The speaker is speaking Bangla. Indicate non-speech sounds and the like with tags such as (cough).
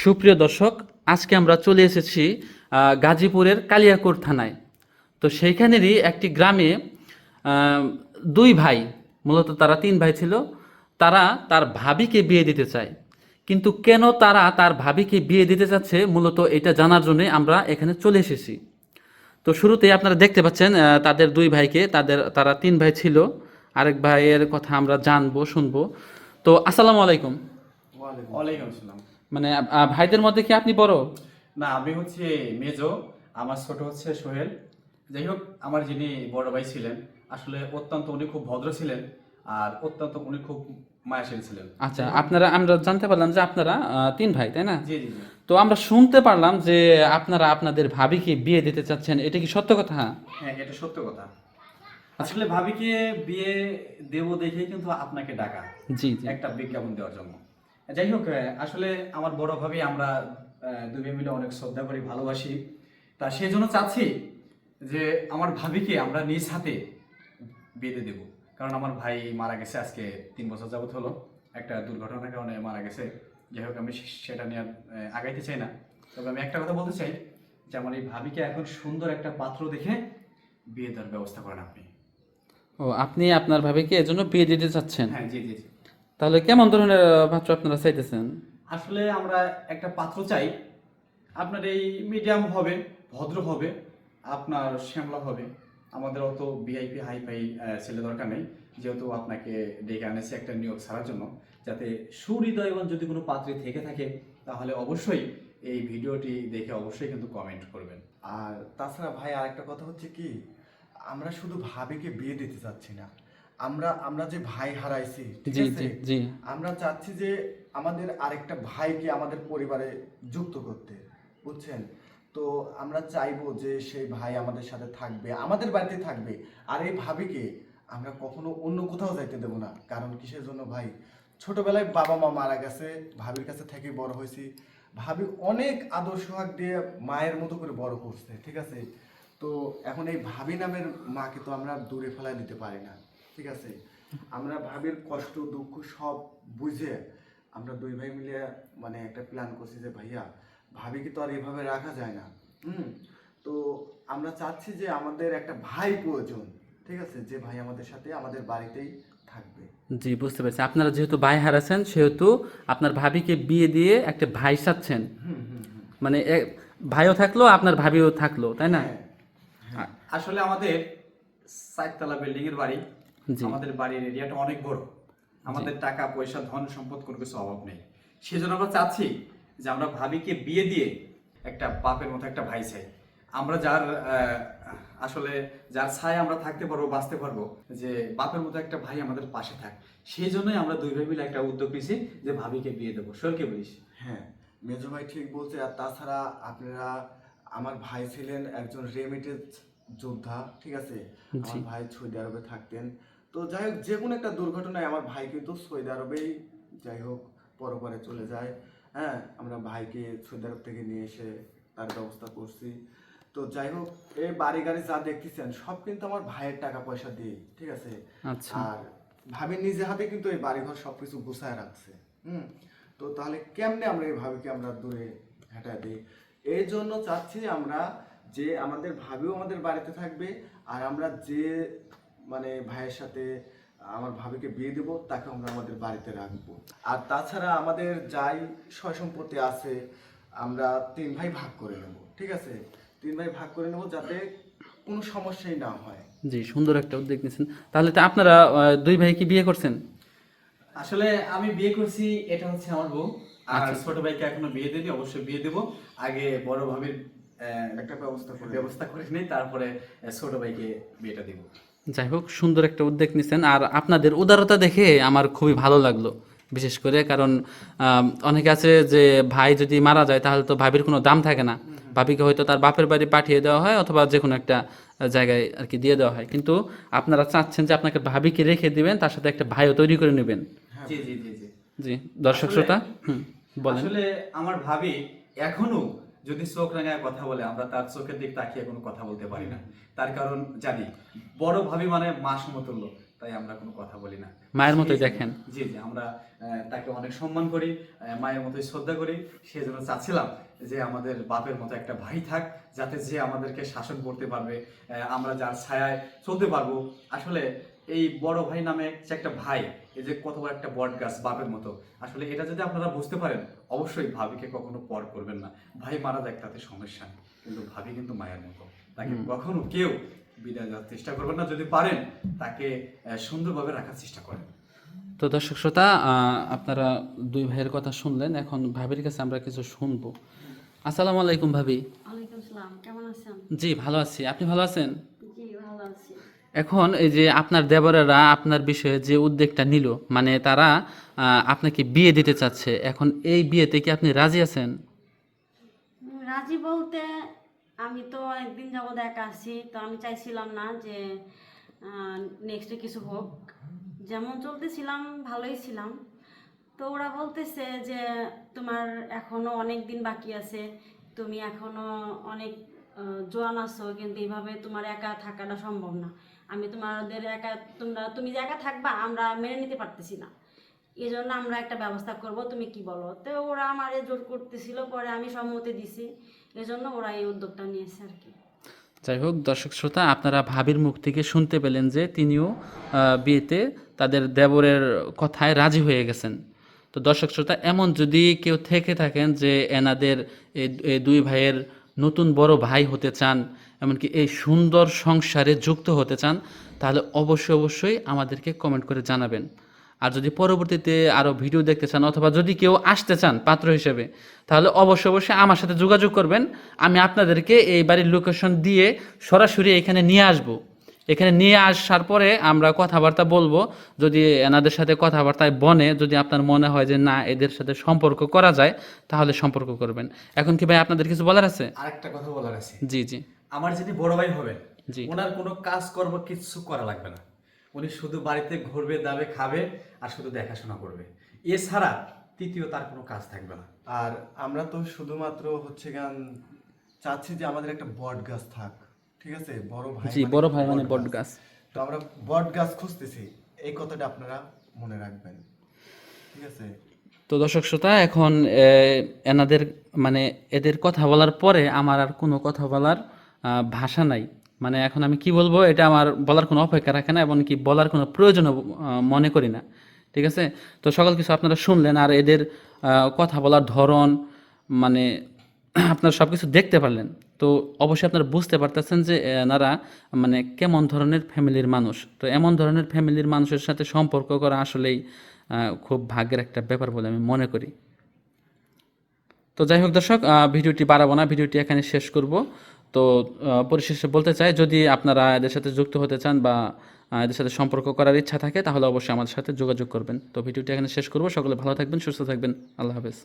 সুপ্রিয় দর্শক, আজকে আমরা চলে এসেছি গাজীপুরের কালিয়াকোট থানায়। তো সেইখানেরই একটি গ্রামে দুই ভাই, মূলত তারা তিন ভাই ছিল, তারা তার ভাবিকে বিয়ে দিতে চায়। কিন্তু কেন তারা তার ভাবিকে বিয়ে দিতে চাচ্ছে, মূলত এটা জানার জন্যে আমরা এখানে চলে এসেছি। তো শুরুতে আপনারা দেখতে পাচ্ছেন তাদের দুই ভাইকে, তাদের, তারা তিন ভাই ছিল, আরেক ভাইয়ের কথা আমরা জানব, শুনব। তো আসসালামু আলাইকুম। ওয়ালাইকুম আসসালাম। মানে ভাইদের মধ্যে কি আপনি বড়? না আমি হচ্ছে মেজো আমার ছোট হচ্ছে সোহেল। যাই হোক আমার যিনি বড় ভাই ছিলেন আসলে অত্যন্ত উনি খুব ভদ্র ছিলেন আর অত্যন্ত উনি খুব মায়াশীল ছিলেন। আচ্ছা আপনারা আমরা জানতে পারলাম যে আপনারা তিন ভাই তাই না? জি জি তো আমরা শুনতে পারলাম যে আপনারা আপনাদের ভাবিকে বিয়ে দিতে চাচ্ছেন এটা কি সত্য কথা? হ্যাঁ এটা সত্য কথা। আসলে ভাবিকে বিয়ে দেব দেখে কিন্তু আপনাকে ডাকা। জি জি। একটা বিজ্ঞাপন দেওয়ার জন্য। যাই হোক আসলে আমার বড় ভাবি আমরা দুবে মিলে অনেক শ্রদ্ধা করি ভালোবাসি। তা সেই জন্য চাচ্ছি যে আমার ভাবিকে আমরা নিজ হাতে বেঁধে দেব। কারণ আমার ভাই মারা গেছে আজকে তিন বছর যাবত হলো। একটা দুর্ঘটনার কারণে মারা গেছে। যাই হোক আমি সেটা নিয়ে আগাইতে চাই না। তবে আমি একটা কথা বলতে চাই যে আমার এই ভাবিকে এখন সুন্দর একটা পাত্র দেখে বিয়ে দেওয়ার ব্যবস্থা করেন আপনি। ও আপনি আপনার ভাবিকে এজন্য বিয়ে দিতে চাচ্ছেন? হ্যাঁ জি জি জি। তাহলে কেমন ধরনের পাত্র আপনারা চাইতেছেন? আসলে আমরা একটা পাত্র চাই। আপনার এই মিডিয়াম হবে, ভদ্র হবে, আপনার শ্যামলা হবে। আমাদের অত ভিআইপি হাইফাই ছেলে দরকার নেই। যেহেতু আপনাকে ডেকে আনেছি একটা নিয়োগ ছাড়ার জন্য। যাতে সুহৃদয়বান যদি কোনো পাত্রে থেকে থাকে, তাহলে অবশ্যই এই ভিডিওটি দেখে অবশ্যই কিন্তু কমেন্ট করবেন। আর তাছাড়া ভাই, আরেকটা কথা হচ্ছে কি? আমরা শুধু ভাবিকে বিয়ে দিতে চাচ্ছি না। আমরা আমরা যে ভাই হারাইছি ঠিক আছে? আমরা চাচ্ছি যে আমাদের আরেকটা ভাইকে আমাদের পরিবারে যুক্ত করতে বুঝছেন? তো আমরা চাইব যে সেই ভাই আমাদের সাথে থাকবে আমাদের বাড়িতে থাকবে। আর এই ভাবিকে আমরা কখনো অন্য কোথাও যাইতে দেবো না। কারণ কিসের জন্য ভাই? ছোটবেলায় বাবা মা মারা গেছে ভাবির কাছে থেকে বড় হয়েছি। ভাবি অনেক আদর সোহাগ দিয়ে মায়ের মতো করে বড় করছে ঠিক আছে? তো এখন এই ভাবি নামের মাকে তো আমরা দূরে ফেলাই দিতে পারি না। ঠিক আছে? আমরা ভাবির কষ্ট দুঃখ সব বুঝে আমরা দুই ভাই মিলে মানে একটা প্ল্যান করছি যে ভাইয়া ভাবিকে তো আর এভাবে রাখা যায় না। হুম? তো আমরা চাচ্ছি যে আমাদের একটা ভাই প্রয়োজন ঠিক আছে? যে ভাই আমাদের সাথে আমাদের বাড়িতেই থাকবে। জি বুঝতে পারছি। আপনারা যেহেতু ভাই হারাছেন সেহেতু আপনার ভাবিকে বিয়ে দিয়ে একটা ভাই চাচ্ছেন। মানে ভাইও থাকল আপনার ভাবিও থাকল তাই না? হ্যাঁ আসলে আমাদের চারতলা বিল্ডিং এর বাড়ি। আমাদের বাড়ির এরিয়াটা অনেক বড়। আমাদের টাকা পয়সা ধন সম্পদ কোনো কিছু অভাব নেই। সেজন্য আমরা চাচ্ছি যে আমরা ভাবিকে বিয়ে দিয়ে একটা বাপের মতো একটা ভাই চাই। আমরা যার আহ, আসলে যার ছায় আমরা থাকতে পারব বাঁচতে পারব যে বাপের মতো একটা ভাই আমাদের পাশে থাক। সেই জন্যই আমরা দুই ভাই মিলে একটা উদ্যোগ নিয়েছি যে ভাবিকে বিয়ে দেবো। শোরকে বলিস? হ্যাঁ মেজো ভাই ঠিক বলছে আর তাছাড়া আপনারা আমার ভাই ছিলেন একজন রেমিটেড যোদ্ধা ঠিক আছে? আমার ভাই সৌদি আরবে থাকতেন। তো যাই হোক যে কোনো একটা দুর্ঘটনায় আমার ভাই কিন্তু সৌদি আরবেই যাই হোক পরপরে চলে যায়। হ্যাঁ আমরা ভাইকে সৌদি আরব থেকে নিয়ে এসে তার ব্যবস্থা করছি। তো যাই হোক এই বাড়ি গাড়ি যা দেখতেছেন সব কিন্তু আমার ভাইয়ের টাকা পয়সা দিয়ে ঠিক আছে? আচ্ছা। আর ভাবি নিজে হাতে কিন্তু এই বাড়িঘর সবকিছু গুছায় রাখছে হুম? তো তাহলে কেমনে আমরা এই ভাবিকে আমরা দূরে হটায় দিই? এই জন্য চাচ্ছি আমরা যে আমাদের ভাবিও আমাদের বাড়িতে থাকবে আর আমরা যে মানে ভাইয়ের সাথে আমার ভাবিকে বিয়ে দেব তাকে আমরা আমাদের বাড়িতে রাখব। আর তাছাড়া আমাদের যাই সয় সম্পত্তি আছে আমরা তিন ভাই ভাগ করে নেব ঠিক আছে? তিন ভাই ভাগ করে নেব যাতে কোনো সমস্যাই না হয়। জি সুন্দর একটা উদ্যোগ নিয়েছেন। তাহলে তো আপনারা দুই ভাই কি বিয়ে করছেন? আসলে আমি বিয়ে করছি এটা হচ্ছে আমার বউ। আর আচ্ছা। ছোট ভাইকে এখনও বিয়ে দিইনি অবশ্যই বিয়ে দেবো। আগে বড় ভাবির একটা ব্যবস্থা করে ব্যবস্থা করে নেই তারপরে ছোট ভাইকে বিয়েটা দিব। যাই হোক সুন্দর একটা উদ্যোগ নিছেন। আর আপনাদের উদারতা দেখে আমার খুবই ভালো লাগল বিশেষ করে কারণ অনেকে আছে যে ভাই যদি মারা যায় তাহলে তো ভাবির কোনো দাম থাকে না। ভাবিকে হয়তো তার বাপের বাড়ি পাঠিয়ে দেওয়া হয় অথবা যে কোনো একটা জায়গায় আর কি দিয়ে দেওয়া হয়। কিন্তু আপনারা চাচ্ছেন যে আপনাকে ভাবিকে রেখে দিবেন তার সাথে একটা ভাইও তৈরি করে নেবেন। জি জি জি জি। জি দর্শক শ্রোতা হুম বলেন। আসলে আমার ভাবি এখনও যদি চোখ রাঙায় কথা বলে আমরা তার চোখের দিক তাকিয়ে কোনো কথা বলতে পারি না। তার কারণ জানি বড় ভাবি মানে মা সমতুল্য তাই আমরা কোনো কথা বলি না। মায়ের মতোই দেখেন। জি জি আমরা তাকে অনেক সম্মান করি মায়ের মতোই শ্রদ্ধা করি। সেজন্য চাচ্ছিলাম যে আমাদের বাপের মতো একটা ভাই থাক যাতে যে আমাদেরকে শাসন করতে পারবে আমরা যার ছায়ায় চলতে পারব। আসলে এই বড় ভাই নামে যে একটা ভাই এই যে কত বড় একটা বট গাছ বাপের মতো। আসলে এটা যদি আপনারা বুঝতে পারেন অবশ্যই ভাবিকে কখনো পর করবেন না। ভাই মারা যাক তাতে সমস্যা নেই। কিন্তু ভাবি কিন্তু মায়ের মতো। তাকে কখনো কেউ বিদায় দেওয়ার চেষ্টা করবেন না। যদি পারেন তাকে সুন্দরভাবে রাখার চেষ্টা করেন। তো দর্শক শ্রোতা আপনারা দুই ভাইয়ের কথা শুনলেন। এখন ভাবির কাছে আমরা কিছু শুনব। আসসালামু আলাইকুম ভাবি। ওয়ালাইকুম সালাম কেমন আছেন? জি ভালো আছি। আপনি ভালো আছেন? এখন এই যে আপনার দেবরেরা আপনার বিষয়ে যে উদ্যোগটা নিল মানে তারা আপনাকে বিয়ে দিতে চাচ্ছে, এখন এই বিয়েতে কি আপনি রাজি আছেন? রাজি বলতে আমি তো অনেকদিন যাবৎ একা আছি, তো আমি চাইছিলাম না যে নেক্সটে কিছু হোক। যেমন চলতেছিলাম, ভালোই ছিলাম। তো ওরা বলতেছে যে, তোমার এখনও অনেক দিন বাকি আছে, তুমি এখনও অনেক জোয়ান আছো, কিন্তু এইভাবে তোমার একা থাকাটা সম্ভব না। আমি তোমাদের একা, তোমরা, তুমি যে একা থাকবা, আমরা মেনে নিতে পারতেছি না। এই জন্য আমরা একটা ব্যবস্থা করব, তুমি কি বলো? তো ওরা আমারে জোর করতেছিল, পরে আমি সম্মতি দিছি। এজন্য ওরা এই উদ্যোগটা নিয়েছে আর কি। যাই হোক, দর্শক শ্রোতা, আপনারা ভাবির মুখ থেকে শুনতে পেলেন যে তিনিও বিয়েতে তাদের দেবরের কথায় রাজি হয়ে গেছেন। তো দর্শক শ্রোতা, এমন যদি কেউ থেকে থাকেন যে এনাদের দুই ভাইয়ের নতুন বড় ভাই হতে চান এমনকি এই সুন্দর সংসারে যুক্ত হতে চান তাহলে অবশ্যই অবশ্যই আমাদেরকে কমেন্ট করে জানাবেন। আর যদি পরবর্তীতে আরও ভিডিও দেখতে চান অথবা যদি কেউ আসতে চান পাত্র হিসেবে তাহলে অবশ্যই অবশ্যই আমার সাথে যোগাযোগ করবেন। আমি আপনাদেরকে এই বাড়ির লোকেশন দিয়ে সরাসরি এখানে নিয়ে আসব। এখানে নিয়ে আসার পরে আমরা কথাবার্তা বলব। যদি এনাদের সাথে কথাবার্তায় বনে যদি আপনার মনে হয় যে না এদের সাথে সম্পর্ক করা যায় তাহলে সম্পর্ক করবেন। এখন কি ভাই আপনাদের কিছু বলার আছে? আরেকটা কথা বলার আছে। জি জি। আমার যিনি বড় ভাই হবেন। ওনার কোনো কাজ কর্ম কিছু করা লাগবে না। উনি শুধু বাড়িতে ঘুরবে দাবে খাবে আর শুধু দেখাশোনা করবে। এছাড়া তৃতীয় তার কোনো কাজ থাকবে না। আর আমরা তো শুধুমাত্র হচ্ছে গান চাচ্ছি যে আমাদের একটা বট গাছ থাক ঠিক আছে? বড় ভাই জি বড় ভাই মানে বট গাছ। তো আমরা বট গাছ খুঁজতেছি। এই কথাটা আপনারা মনে রাখবেন ঠিক আছে? তো দর্শক শ্রোতা এখন এনাদের মানে এদের কথা বলার পরে আমার আর কোনো কথা বলার ভাষা নাই। মানে এখন আমি কি বলব, এটা আমার বলার কোনো অপেক্ষা রাখে না এবং কি বলার কোনো প্রয়োজন মনে করি না। ঠিক আছে? তো সকল কিছু আপনারা শুনলেন, আর এদের কথা বলার ধরন মানে (clears throat) আপনারা সব কিছু দেখতে পারলেন। তো অবশ্যই আপনারা বুঝতে পারতেছেন যে এনারা মানে কেমন ধরনের ফ্যামিলির মানুষ। তো এমন ধরনের ফ্যামিলির মানুষের সাথে সম্পর্ক করা আসলেই খুব ভাগ্যের একটা ব্যাপার বলে আমি মনে করি। তো যাই হোক দর্শক ভিডিওটি বাড়াবো না, ভিডিওটি এখানে শেষ করব। তো পরিশেষে বলতে চাই, যদি আপনারা এদের সাথে যুক্ত হতে চান বা এদের সাথে সম্পর্ক করার ইচ্ছা থাকে, তাহলে অবশ্যই আমাদের সাথে যোগাযোগ করবেন। তো ভিডিওটি এখানে শেষ করব। সকলে ভালো থাকবেন, সুস্থ থাকবেন। আল্লাহ হাফেজ।